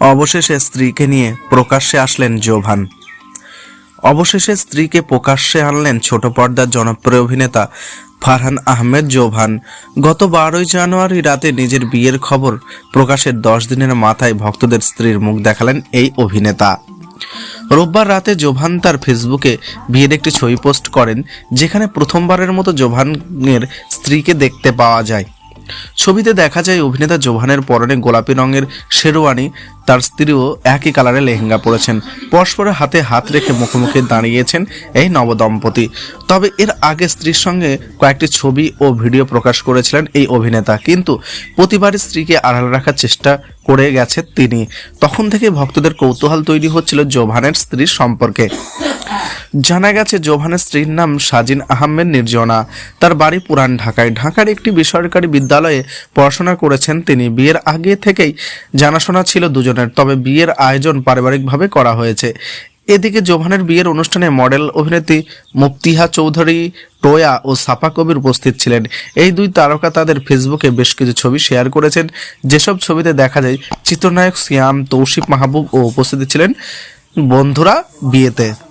অবশেষে স্ত্রীকে নিয়ে প্রকাশ্যে আসলেন জোভান। অবশেষে স্ত্রীকে প্রকাশ্যে আনলেন ছোট পর্দার জনপ্রিয় অভিনেতা ফারহান আহমেদ জোভান। গত বারোই জানুয়ারি রাতে নিজের বিয়ের খবর প্রকাশের দশ দিনের মাথায় ভক্তদের স্ত্রীর মুখ দেখালেন এই অভিনেতা। রোববার রাতে জোভান তার ফেসবুকে বিয়ের একটি ছবি পোস্ট করেন, যেখানে প্রথমবারের মতো জোভানের স্ত্রীকে দেখতে পাওয়া যায়। ছবিতে দেখা যায় অভিনেতা জোভানের পরনে গোলাপি রঙের শেরওয়ানি, তার স্ত্রীও একই কালারে লেহেঙ্গা পরেছেন। পরস্পরের হাতে হাত রেখে মুখোমুখি দাঁড়িয়েছেন এই নবদম্পতি। তবে এর আগে স্ত্রীর সঙ্গে কয়েকটি ছবি ও ভিডিও প্রকাশ করেছিলেন এই অভিনেতা। কিন্তু প্রতিবারই স্ত্রীকে আড়াল রাখার চেষ্টা করে গেছে তিনি। তখন থেকে ভক্তদের কৌতূহল তৈরি হচ্ছিল জোভানের স্ত্রীর সম্পর্কে। জানা গেছে, জোভানের স্ত্রীর নাম সাজিন আহমেদ নির্জনা। তার বাড়ি পুরান ঢাকায়। ঢাকার একটি বেসরকারি বিদ্যালয়ে পড়াশোনা করেছেন তিনি। বিয়ের আগে থেকেই জানাশোনা ছিল দুজনের, তবে বিয়ের আয়োজন পারিবারিকভাবে করা হয়েছে। এদিকে জোভানের বিয়ের অনুষ্ঠানে মডেল অভিনেত্রী মুফতিহা চৌধুরী, টোয়া ও সাফা কবির উপস্থিত ছিলেন। এই দুই তারকা তাদের ফেসবুকে বেশ কিছু ছবি শেয়ার করেছেন। যেসব ছবিতে দেখা যায়, চিত্রনায়ক সিয়াম তৌসিফ মাহবুব ও উপস্থিত ছিলেন। বন্ধুরা, বিয়েতে।